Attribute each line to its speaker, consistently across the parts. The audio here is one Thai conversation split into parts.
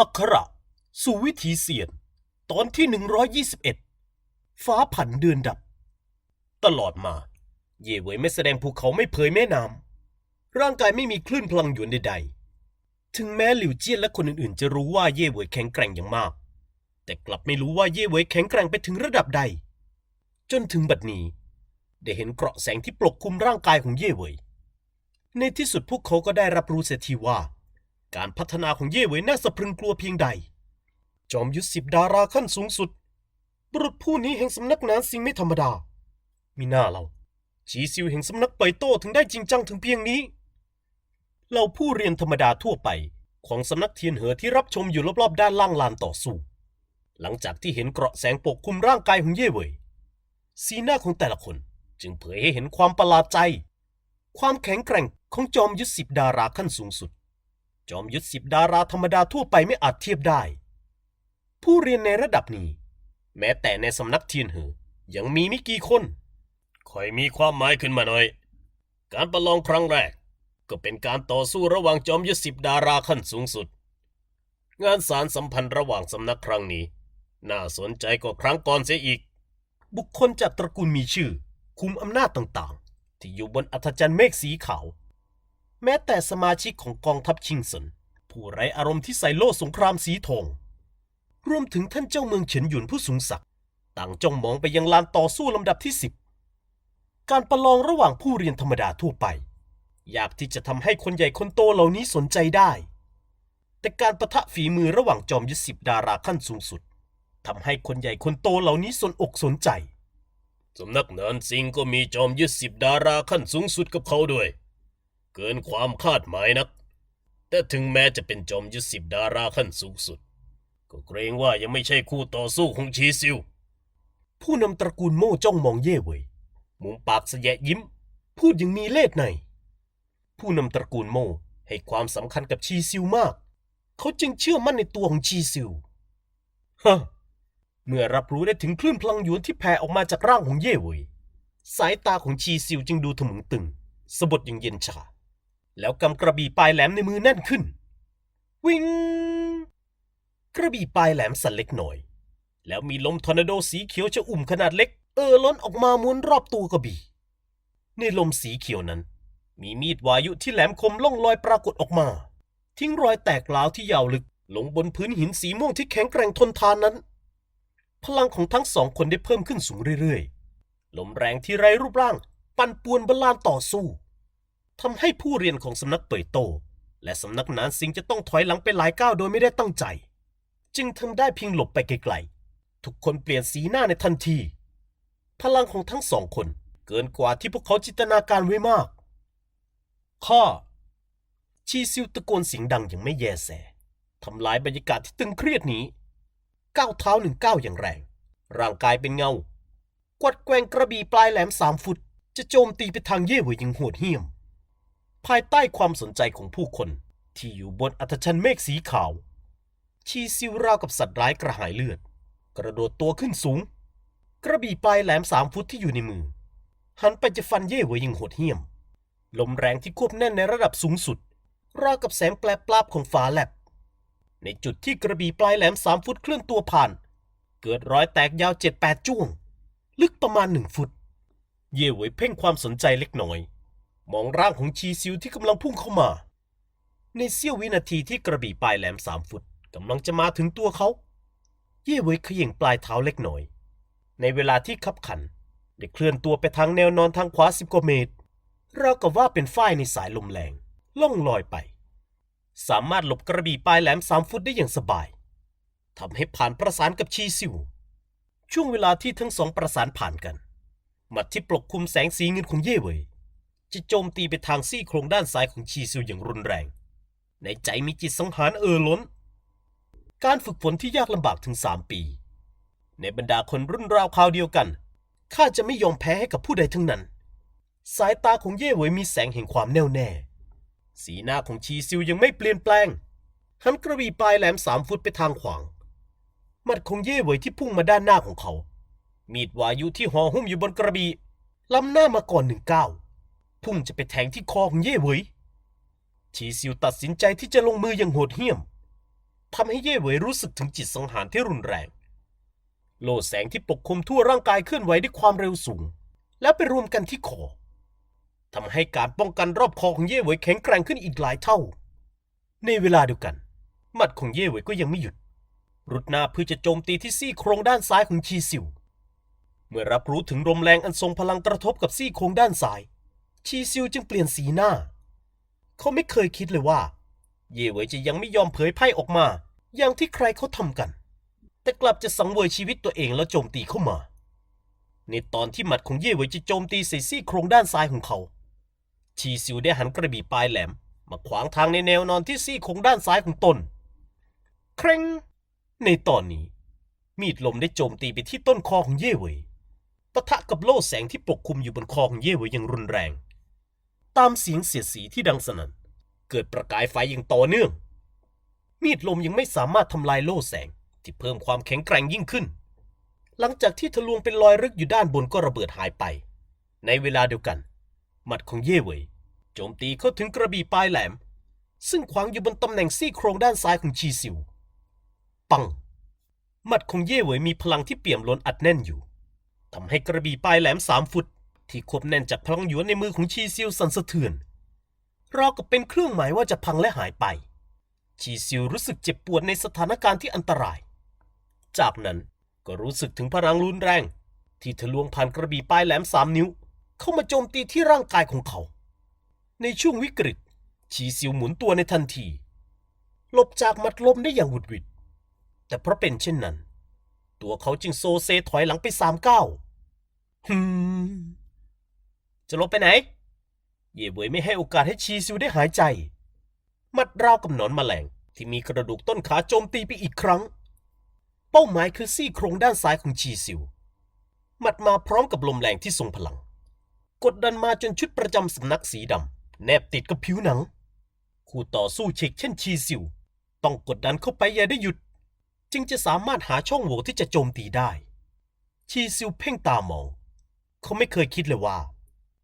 Speaker 1: อักขระ สู่วิถีเสียน ตอนที่ 121 ฟ้าผันเดือนดับ ตลอดมา เย่เวยไม่แสดงภูเขาไม่เผยแม่น้ำร่างกายไม่มีคลื่นพลังหยวนใดๆ ถึงแม้หลิวเจี้ยนและคนอื่นๆ จะรู้ว่าเย่เวยแข็งแกร่งอย่างมาก แต่กลับไม่รู้ว่าเย่เวยแข็งแกร่งไปถึงระดับใด จนถึงบัดนี้ ได้เห็นเกราะแสงที่ปกคลุมร่างกายของเย่เวยในที่สุดพวกเขาก็ได้รับรู้เสียทีว่า การพัฒนาของเย่เหวยน่าสะพรึงกลัวเพียงใด จอมยุทธสิบดาราขั้นสูงสุด บุรุษผู้นี้แห่งสำนักนานสิงไม่ธรรมดา มีหน้าเราชีซิวแห่งสำนักเปโต้ถึงได้จริงจังถึงเพียงนี้ เราผู้เรียนธรรมดาทั่วไปของสำนักเทียนเหอที่รับชมอยู่รอบๆด้านล่างลานต่อสู้ หลังจากที่เห็นเกราะแสงปกคลุมร่างกายของเย่เหวยสีหน้าของแต่ละคนจึงเผยให้เห็นความประหลาดใจ ความแข็งแกร่งของจอมยุทธสิบดาราขั้นสูงสุด จอมยุทธสิบดาราธรรมดาทั่วไปไม่อาจเทียบได้ ผู้เรียนในระดับนี้ แม้แต่ในสำนักเทียนเหอยังมีไม่กี่คนคอยมีความหมายขึ้นมาหน่อย การประลองครั้งแรก ก็เป็นการต่อสู้ระหว่างจอมยุทธสิบดาราขั้นสูงสุด งานสารสัมพันธ์ระหว่างสำนักครั้งนี้ น่าสนใจกว่าครั้งก่อนเสียอีก บุคคลจากตระกูลมีชื่อ คุมอำนาจต่างๆ ที่อยู่บนอัธจันทร์เมฆสีขาว แม้แต่สมาชิกของกองทัพชิงเซินผู้ไร้อารมณ์ที่ใส่โล่สงครามสีทองรวมถึงท่านเจ้าเมืองเฉินหยุนผู้สูงศักดิ์ต่างจ้องมองไปยังลานต่อสู้ลำดับที่สิบการประลองระหว่างผู้เรียนธรรมดาทั่วไปยากที่จะทำให้คนใหญ่คนโตเหล่านี้สนใจได้ แต่การประทะฝีมือระหว่างจอมยุทธสิบดาราขั้นสูงสุดทำให้คนใหญ่คนโตเหล่านี้สนอกสนใจสำนักนานซิงก็มีจอมยุทธสิบดาราขั้นสูงสุดกับเขาด้วย เกินความคาดหมายนัก แต่ถึงแม้จะเป็นจอมยุทธสิบดาราขั้นสูงสุด ก็เกรงว่ายังไม่ใช่คู่ต่อสู้ของชีซิว ผู้นำตระกูลโม่จ้องมองเย่เวยมุมปากเสยะยิ้ม พูดอย่างมีเล่ห์ใน ผู้นำตระกูลโม่ให้ความสำคัญกับชีซิวมาก เขาจึงเชื่อมั่นในตัวของชีซิวฮะเมื่อรับรู้ได้ถึงคลื่นพลังหยวนที่แผ่ออกมาจากร่างของเย่เวยสายตาของชีซิวจึงดูถมึงตึง สะบดอย่างเย็นชา แล้วกำกระบี่ปลายแหลมในมือแน่นขึ้น วิงกระบี่ปลายแหลมสั่นเล็กหน่อย แล้วมีลมทอร์นาโดสีเขียวจะอุ่มขนาดเล็ก เออล้นออกมาม้วนรอบตัวกระบี่ ในลมสีเขียวนั้น มีมีดวายุที่แหลมคมล่องลอยปรากฏออกมา ทิ้งรอยแตกร้าวที่ยาวลึกลงบนพื้นหินสีม่วงที่แข็งแกร่งทนทานนั้น พลังของทั้งสองคนได้เพิ่มขึ้นสูงเรื่อยๆ ลมแรงที่ไร้รูปร่าง ปั่นป่วนบนลานต่อสู้ ทำให้ผู้เรียนของสำนักเป่ยโต และสำนักนานสิงจะต้องถอยหลังไปหลายก้าวโดยไม่ได้ตั้งใจ จึงทำได้เพียงหลบไปไกลๆ ทุกคนเปลี่ยนสีหน้าในทันที พลังของทั้งสองคนเกินกว่าที่พวกเขาจินตนาการไว้มาก ข้าชีซิวตะโกนเสียงดังอย่างไม่แยแสทำลายบรรยากาศที่ตึงเครียดนี้ ก้าวเท้าหนึ่งก้าวอย่างแรง ร่างกายเป็นเงา กวัดแกว่งกระบี่ปลายแหลมสามฟุต จะโจมตีไปทางเย่หวยอยังโหดเหี้ยม ภายใต้ความสนใจของผู้คน ที่อยู่บนอัธชันเมฆสีขาว ชีซิวราวกับสัตว์ร้ายกระหายเลือด กระโดดตัวขึ้นสูง กระบี่ปลายแหลมสามฟุตที่อยู่ในมือ หันไปจะฟันเย่เหวยอยังโหดเหี้ยม ลมแรงที่ควบแน่นในระดับสูงสุด ราวกับแสงแปลปลาบของฟ้าแลบ ในจุดที่กระบี่ปลายแหลมสามฟุตเคลื่อนตัวผ่าน เกิดรอยแตกยาวเจ็ดแปดจ้วง ลึกประมาณหนึ่งฟุต เย่เหวยเพ่งความสนใจเล็กน้อย มองร่างของชีซิวที่กำลังพุ่งเข้ามา ในเสี้ยววินาทีที่กระบี่ปลายแหลมสามฟุตกำลังจะมาถึงตัวเขา เย่เวยเขย่งปลายเท้าเล็กน้อย ในเวลาที่ขับขัน ได้เคลื่อนตัวไปทางแนวนอนทางขวาสิบกว่าเมตรราวกับว่าเป็นฝ้ายในสายลมแรง ล่องลอยไป สามารถหลบกระบี่ปลายแหลมสามฟุตได้อย่างสบายทำให้ผ่านประสานกับชีซิว ช่วงเวลาที่ทั้งสองประสานผ่านกัน หมัดที่ปกคลุมแสงสีเงินของเย่เวย จะโจมตีไปทางซี่โครงด้านซ้ายของชีซิวอย่างรุนแรง ในใจมีจิตสังหารเอ่อล้น การฝึกฝนที่ยากลำบากถึงสามปี ในบรรดาคนรุ่นราวคราวเดียวกันข้าจะไม่ยอมแพ้ให้กับผู้ใดทั้งนั้น สายตาของเย่เหวยมีแสงแห่งความแน่วแน่ สีหน้าของชีซิวยังไม่เปลี่ยนแปลงหันกระบี่ปลายแหลมสามฟุตไปทางขวางมัดของเย่เหวยที่พุ่งมาด้านหน้าของเขา มีดวายุที่ห่อหุ้มอยู่บนกระบี่ล้ำหน้ามาก่อนหนึ่งก้าว พุ่งจะไปแทงที่คอของเย่เหวยชีซิวตัดสินใจที่จะลงมืออย่างโหดเหี้ยมทำให้เย่เหวยรู้สึกถึงจิตสังหารที่รุนแรง โลแสงที่ปกคลุมทั่วร่างกายเคลื่อนไหวด้วยความเร็วสูง แล้วไปรวมกันที่คอทำให้การป้องกันรอบคอของเย่เหวยแข็งแกร่งขึ้นอีกหลายเท่า ในเวลาเดียวกันหมัดของเย่เหวยก็ยังไม่หยุด รุดหน้าเพื่อจะโจมตีที่ซี่โครงด้านซ้ายของชีซิว เมื่อรับรู้ถึงลมแรงอันทรงพลังกระทบกับซี่โครงด้านซ้าย ชีซิวจึงเปลี่ยนสีหน้า เขาไม่เคยคิดเลยว่า เย่เวยจะยังไม่ยอมเผยไพ่ออกมา อย่างที่ใครเขาทำกัน แต่กลับจะสังเวยชีวิตตัวเองแล้วโจมตีเข้ามา ในตอนที่หมัดของเย่เวยจะโจมตีใส่ซี่โครงด้านซ้ายของเขา ชีซิวได้หันกระบี่ปลายแหลม มาขวางทางในแนวนอนที่ซี่โครงด้านซ้ายของตนเคร่งในตอนนี้ มีดลมได้โจมตีไปที่ต้นคอของเย่เวยปะทะกับโล่แสงที่ปกคลุมอยู่บนคอของเย่เวยอย่างรุนแรง ตามเสียงเสียดสีที่ดังสนั่น เกิดประกายไฟอย่างต่อเนื่อง มีดลมยังไม่สามารถทำลายโล่แสงที่เพิ่มความแข็งแกร่งยิ่งขึ้น หลังจากที่ทะลวงเป็นรอยรึกอยู่ด้านบนก็ระเบิดหายไป ในเวลาเดียวกัน หมัดของเย่เวยโจมตีเข้าถึงกระบี่ปลายแหลม ซึ่งขวางอยู่บนตำแหน่งซี่โครงด้านซ้ายของชีซิว ปัง หมัดของเย่เวยมีพลังที่เปี่ยมล้นอัดแน่นอยู่ทำให้กระบี่ปลายแหลมสามฟุต ที่ควบแน่นจากพลังหยวนในมือของชีซิวสั่นสะเทือนราวกับเป็นเครื่องหมายว่าจะพังและหายไป ชีซิวรู้สึกเจ็บปวดในสถานการณ์ที่อันตราย จากนั้นก็รู้สึกถึงพลังรุนแรง ที่ทะลวงผ่านกระบี่ปลายแหลมสามนิ้ว เข้ามาโจมตีที่ร่างกายของเขา ในช่วงวิกฤต ชีซิวหมุนตัวในทันที หลบจากมัดลมได้อย่างหวุดหวิด แต่เพราะเป็นเช่นนั้น ตัวเขาจึงโซเซถอยหลังไปสามก้าวฮึม จะลบไปไหน เย่เวยไม่ให้โอกาสให้ชีซิวได้หายใจ มัดราวกับหนอนแมลงที่มีกระดูกต้นขาโจมตีไปอีกครั้ง เป้าหมายคือซี่โครงด้านซ้ายของชีซิว มัดมาพร้อมกับลมแรงที่ทรงพลัง กดดันมาจนชุดประจำสำนักสีดำแนบติดกับผิวหนัง คู่ต่อสู้เชกเช่นชีซิว ต้องกดดันเข้าไปอย่าได้หยุด จึงจะสามารถหาช่องโหว่ที่จะโจมตีได้ ชีซิวเพ่งตามอง เขาไม่เคยคิดเลยว่า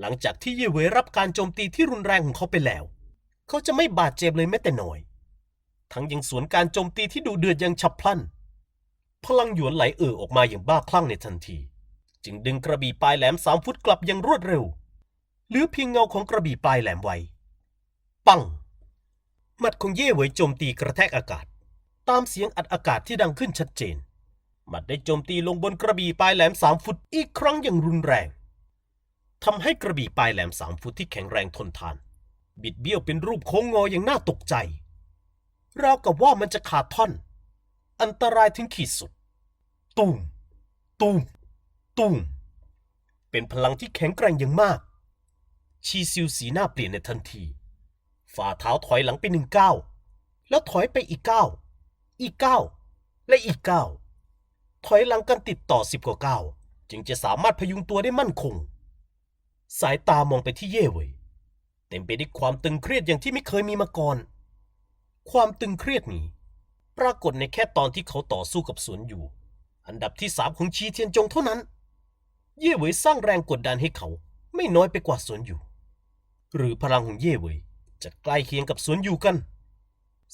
Speaker 1: หลังจากที่เย่เหวยรับการโจมตีที่รุนแรงของเขาไปแล้ว เขาจะไม่บาดเจ็บเลยแม้แต่น้อย ทั้งยังสวนการโจมตีที่ดูเดือดอย่างฉับพลัน พลังหยวนไหลเอ่อออกมาอย่างบ้าคลั่งในทันที จึงดึงกระบี่ปลายแหลมสามฟุตกลับอย่างรวดเร็วเหลือเพียงเงาของกระบี่ปลายแหลมไว้ ปัง หมัดของเย่เหวยโจมตีกระแทกอากาศ ตามเสียงอัดอากาศที่ดังขึ้นชัดเจน หมัดได้โจมตีลงบนกระบี่ปลายแหลมสามฟุตอีกครั้งอย่างรุนแรง ทำให้กระบี่ปลายแหลมสามฟุตที่แข็งแรงทนทาน บิดเบี้ยวเป็นรูปโค้งงออย่างน่าตกใจ ราวกับว่ามันจะขาดท่อน อันตรายถึงขีดสุด ตูม ตูม ตูม เป็นพลังที่แข็งแกร่งอย่างมาก ชีซิวสีหน้าเปลี่ยนในทันที ฝ่าเท้าถอยหลังไปหนึ่งก้าว แล้วถอยไปอีกก้าว อีกก้าว และอีกก้าว ถอยหลังกันติดต่อสิบกว่าก้าว จึงจะสามารถพยุงตัวได้มั่นคง สายตามองไปที่เย่เว่ยเต็มไปด้วยความตึงเครียดอย่างที่ไม่เคยมีมาก่อน ความตึงเครียดนี้ ปรากฏในแค่ตอนที่เขาต่อสู้กับสวนอยู่ อันดับที่สามของชีเทียนจงเท่านั้น เย่เวยสร้างแรงกดดันให้เขาไม่น้อยไปกว่าสวนอยู่ หรือพลังของเย่เวยจะใกล้เคียงกับสวนอยู่กัน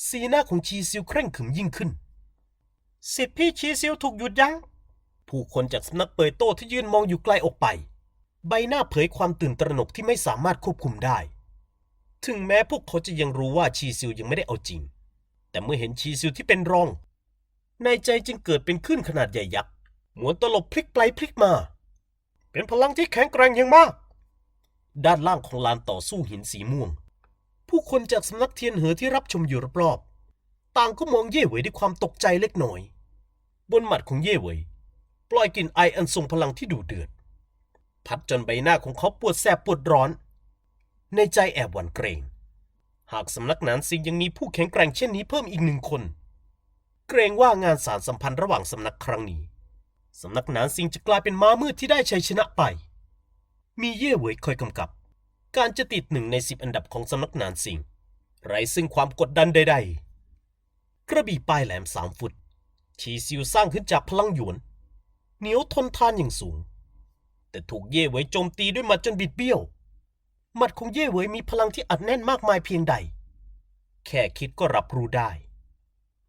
Speaker 1: สีหน้าของชีซิวเคร่งขรึมยิ่งขึ้นสิทธิพี่ชีซิวถูกหยุดยัง้งผู้คนจากสำนักเปยโต้ที่ยืนมองอยู่ไกลออกไป ใบหน้าเผยความตื่นตระหนกที่ไม่สามารถควบคุมได้ ถึงแม้พวกเขาจะยังรู้ว่าชีซิวยังไม่ได้เอาจริง แต่เมื่อเห็นชีซิวที่เป็นรอง ในใจจึงเกิดเป็นคลื่นขนาดใหญ่ยักษ์หมุนตลบพลิกไปพลิกมา เป็นพลังที่แข็งแกร่งอย่างมาก ด้านล่างของลานต่อสู้หินสีม่วง ผู้คนจากสำนักเทียนเหอที่รับชมอยู่รอบๆต่างก็มองเย่เหวยด้วยความตกใจเล็กน้อย บนหมัดของเย่เหวยปล่อยกลิ่นไออันทรงพลังที่ดูเดือด พัดจนใบหน้าของเขาปวดแสบปวดร้อน ในใจแอบหวั่นเกรง หากสำนักนานซิงยังมีผู้แข็งแกร่งเช่นนี้เพิ่มอีกหนึ่งคน เกรงว่างานสารสัมพันธ์ระหว่างสำนักครั้งนี้สำนักนานซิงจะกลายเป็นม้ามืดที่ได้ชัยชนะไป มีเย่เหวยคอยกำกับ การจะติดหนึ่งในสิบอันดับของสำนักนานซิงไร้ซึ่งความกดดันใดๆ กระบี่ปลายแหลมสามฟุตชีซิวสร้างขึ้นจากพลังหยวน เหนียวทนทานอย่างสูง แต่ถูกเย่เหวยโจมตีด้วยหมัดจนบิดเบี้ยว หมัดของเย่เหวยมีพลังที่อัดแน่นมากมายเพียงใด แค่คิดก็รับรู้ได้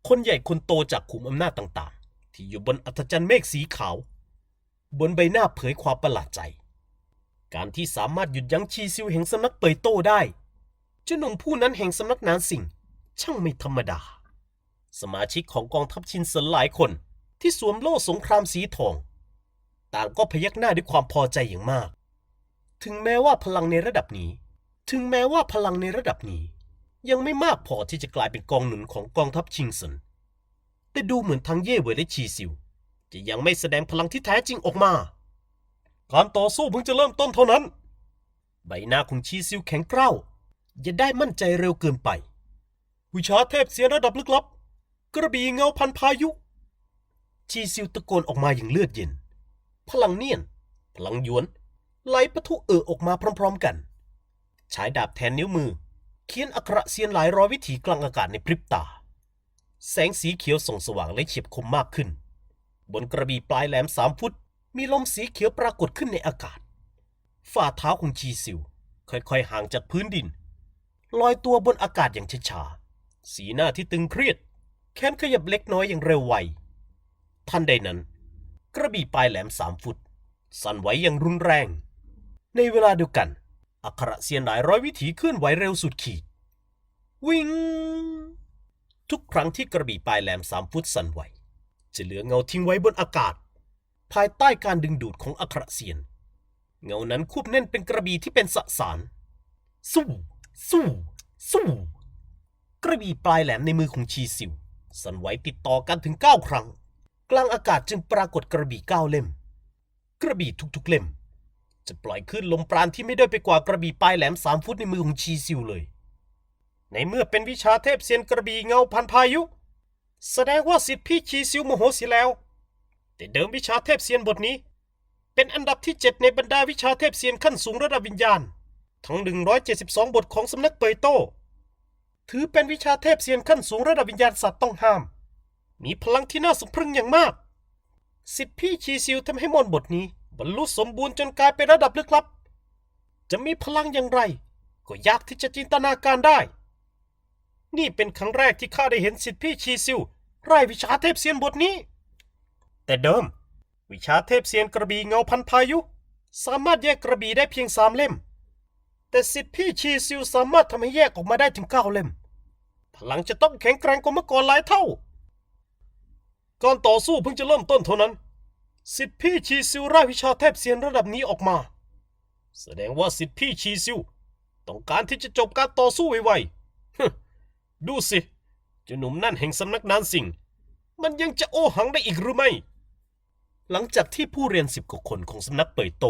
Speaker 1: คนใหญ่คนโตจากขุมอำนาจต่างๆ ที่อยู่บนอัศจรรย์เมฆสีขาว บนใบหน้าเผยความประหลาดใจ การที่สามารถหยุดยั้งชีซิวแห่งสำนักเปยโต้ได้เจ้าหนุ่มผู้นั้นแห่งสำนักนานสิงช่างไม่ธรรมดา สมาชิกของกองทัพชินเซินหลายคนที่สวมโล่สงครามสีทอง ต่างก็พยักหน้าด้วยความพอใจอย่างมาก ถึงแม้ว่าพลังในระดับนี้ ถึงแม้ว่าพลังในระดับนี้ ยังไม่มากพอที่จะกลายเป็นกองหนุนของกองทัพชิงเซินแต่ดูเหมือนทั้งเย่เวยและชีซิว จะยังไม่แสดงพลังที่แท้จริงออกมา การต่อสู้เพิ่งจะเริ่มต้นเท่านั้น ใบหน้าของชีซิวแข็งกร้าวอย่าได้มั่นใจเร็วเกินไปวิชาเทพเสียระดับลึกลับ กระบี่เงาพันพายุ ชีซิวตะโกนออกมาอย่างเลือดเย็น พลังเนียน พลังยวน ไหลปะทุเอ่อออกมาพร้อม ๆกัน ใช้ดาบแทนนิ้วมือ เขียนอักระเสียนหลายร้อยวิถีกลางอากาศในพริบตา แสงสีเขียวส่องสว่างและเฉียบคมมากขึ้น บนกระบี่ปลายแหลมสามฟุต มีลมสีเขียวปรากฏขึ้นในอากาศ ฝ่าเท้าของชีซิว ค่อยๆห่างจากพื้นดิน ลอยตัวบนอากาศอย่างช้าๆสีหน้าที่ตึงเครียด แขนขยับเล็กน้อยอย่างเร็วไวทันใดนั้น กระบี่ปลายแหลมสามฟุต สั่นไหวอย่างรุนแรง ในเวลาเดียวกัน อักขระเสียนหลายร้อยวิถีเคลื่อนไหวเร็วสุดขีด วิ่งทุกครั้งที่กระบี่ปลายแหลมสามฟุตสั่นไหว จะเหลือเงาทิ้งไว้บนอากาศ ภายใต้การดึงดูดของอักขระเสียน เงานั้นควบแน่นเป็นกระบี่ที่เป็นสสาร สู้สู้สู้กระบี่ปลายแหลมในมือของชีซิว สั่นไหวติดต่อกันถึงเก้าครั้ง กลางอากาศจึงปรากฏกระบี่เก้าเล่ม กระบี่ทุกๆเล่ม จะปล่อยขึ้นลมปราณที่ไม่ได้ไปกว่ากระบี่ปลายแหลมสามฟุตในมือของชีซิวเลย ในเมื่อเป็นวิชาเทพเซียนกระบี่เงาพันพายุ แสดงว่าสิทธิพี่ชีซิวโมโหเสียแล้ว แต่เดิมวิชาเทพเซียนบทนี้ เป็นอันดับที่ 7 ในบรรดาวิชาเทพเซียนขั้นสูงระดับวิญญาณ ทั้ง 172 บทของสำนักเปยโต้ถือเป็นวิชาเทพเซียนขั้นสูงระดับวิญญาณสัตว์ต้องห้าม มีพลังที่น่าสะพรึงอย่างมาก สิทธิพี่ชีซิวทำให้มนต์บทนี้ บรรลุสมบูรณ์จนกลายเป็นระดับลึกลับ จะมีพลังอย่างไร ก็ยากที่จะจินตนาการได้ นี่เป็นครั้งแรกที่ข้าได้เห็นสิทธิพี่ชีซิวไร้วิชาเทพเซียนบทนี้ แต่เดิม วิชาเทพเซียนกระบี่เงาพันพายุ สามารถแยกกระบี่ได้เพียงสามเล่ม แต่สิทธิพี่ชีซิวสามารถทำให้แยกออกมาได้ถึงเก้าเล่ม พลังจะต้องแข็งแกร่งกว่าเมื่อก่อนหลายเท่า การต่อสู้เพิ่งจะเริ่มต้นเท่านั้น สิทธิพี่ชีซิวไร้วิชาเทพเซียนระดับนี้ออกมา แสดงว่าสิทธิพี่ชีซิวต้องการที่จะจบการต่อสู้ไวๆฮึดูสิเจ้าหนุ่มนั่นแห่งสำนักนานสิงมันยังจะโอหังได้อีกหรือไม่ หลังจากที่ผู้เรียนสิบกว่าคนของสำนักเปิดโต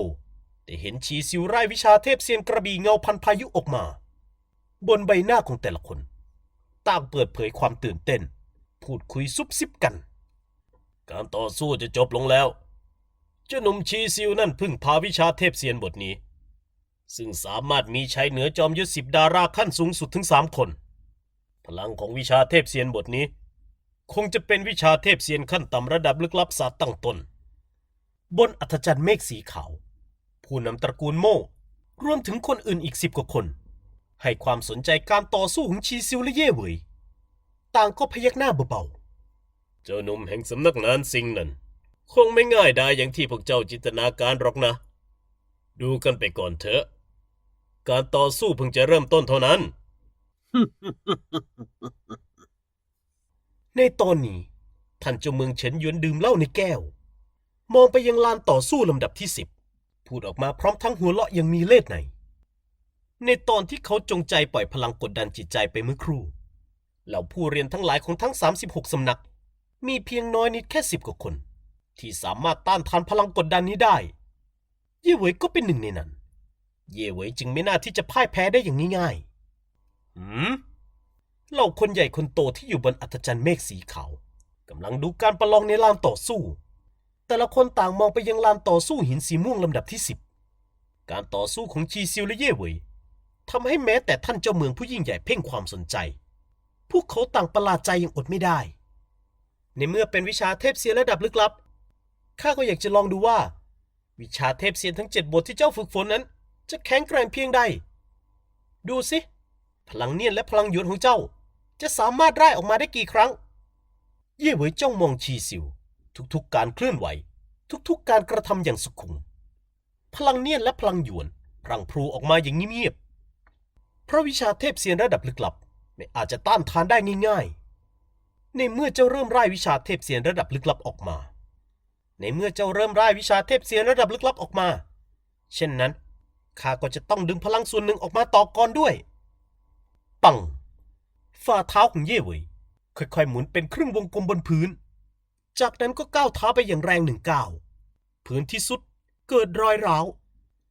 Speaker 1: ได้เห็นชีซิวไร้วิชาเทพเซียนกระบี่เงาพันพายุออกมา บนใบหน้าของแต่ละคน ต่างเปิดเผยความตื่นเต้น พูดคุยซุบซิบกัน การต่อสู้จะจบลงแล้ว เจ้าหนุ่มชีซิวนั่นพึ่งพาวิชาเทพเซียนบทนี้ ซึ่งสามารถมีใชัยเหนือจอมยุทธสิบดาราขั้นสูงสุดถึงสามคน พลังของวิชาเทพเซียนบทนี้ คงจะเป็นวิชาเทพเซียนขั้นต่ำระดับลึกลับศาสตร์ตั้งต้นบนอัธจันทร์เมฆสีขาว ผู้นำตระกูลโม่รวมถึงคนอื่นอีกสิบกว่าคน ให้ความสนใจการต่อสู้ของชีซิวและเย่เหวยต่างก็พยักหน้าเบาๆ เจ้าหนุ่มแห่งสำนักนานสิงนั่นคงไม่ง่ายได้อย่างที่พวกเจ้าจินตนาการหรอกนะ ดูกันไปก่อนเถอะ การต่อสู้เพิ่งจะเริ่มต้นเท่านั้น ในตอนนี้ท่านเจ้าเมืองเฉินหยวนดื่มเหล้าในแก้ว มองไปยังลานต่อสู้ลำดับที่สิบพูดออกมาพร้อมทั้งหัวเราะยังมีเล่ห์ในในตอนที่เขาจงใจปล่อยพลังกดดันจิตใจไปเมื่อครู่ เหล่าผู้เรียนทั้งหลายของทั้ง 36 สำนัก มีเพียงน้อยนิดแค่สิบกว่าคน ที่สามารถต้านทานพลังกดดันนี้ได้ เย่เหวยก็เป็นหนึ่งในนั้น เย่เหวยจึงไม่น่าที่จะพ่ายแพ้ได้อย่างง่ายๆหืมเหล่าคนใหญ่คนโตที่อยู่บนอัศจรรย์เมฆสีขาวกำลังดูการประลองในลานต่อสู้ แต่ละคนต่างมองไปยังลานต่อสู้หินสีม่วงลำดับที่สิบการต่อสู้ของชีซิวและเย่เหวยทำให้แม้แต่ท่านเจ้าเมืองผู้ยิ่งใหญ่เพ่งความสนใจ พวกเขาต่างประหลาดใจยังอดไม่ได้ ในเมื่อเป็นวิชาเทพเซียนระดับลึกลับ ข้าก็อยากจะลองดูว่า วิชาเทพเซียนทั้งเจ็ดบทที่เจ้าฝึกฝนนั้น จะแข็งแกร่งเพียงใด ดูสิ พลังเนียนและพลังหยวนของเจ้า จะสามารถไล่ออกมาได้กี่ครั้ง เย่เหวยจ้องมองชีซิว ทุกๆการเคลื่อนไหว ทุกๆการกระทำอย่างสุขุม พลังเนียนและพลังหยวนพลังพลูออกมาอย่างเงียบๆพราะวิชาเทพเซียนระดับลึกลับ ไม่อาจจะต้านทานได้ง่ายๆ ในเมื่อเจ้าเริ่มไร่วิชาเทพเซียนระดับลึกลับออกมา ในเมื่อเจ้าเริ่มไร่วิชาเทพเซียนระดับลึกลับออกมา เช่นนั้นข้าก็จะต้องดึงพลังส่วนหนึ่งออกมาต่อก่อนด้วย ปัง ฝ่าเท้าของเย่เวยค่อยๆหมุนเป็นครึ่งวงกลมบนพื้น จากนั้นก็ก้าวเท้าไปอย่างแรงหนึ่งก้าว พื้นที่สุดเกิดรอยร้าว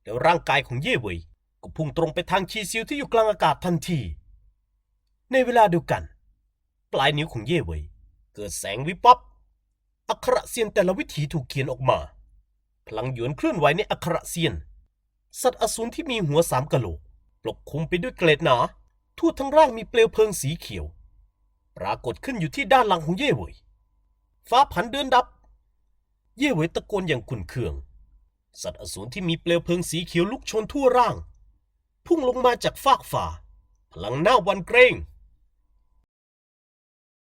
Speaker 1: แล้วร่างกายของเย่เวยก็พุ่งตรงไปทางชีซิวที่อยู่กลางอากาศทันที ในเวลาเดียวกัน ปลายนิ้วของเย่เวยเกิดแสงวิบวับอักขระเซียนแต่ละวิถีถูกเขียนออกมา พลังหยวนเคลื่อนไหวในอักขระเซียน สัตว์อสูรที่มีหัวสามกะโหลกปกคลุมไปด้วยเกล็ดหนา ทั่วทั้งร่างมีเปลวเพลิงสีเขียว ปรากฏขึ้นอยู่ที่ด้านหลังของเย่เวยฟ้าผันเดือนดับ เย่เวยตะโกนอย่างขุนเคือง สัตว์อสูรที่มีเปลวเพลิงสีเขียวลุกชนทั่วร่าง พุ่งลงมาจากฟากฝ่า พลังหน้าวันเกรง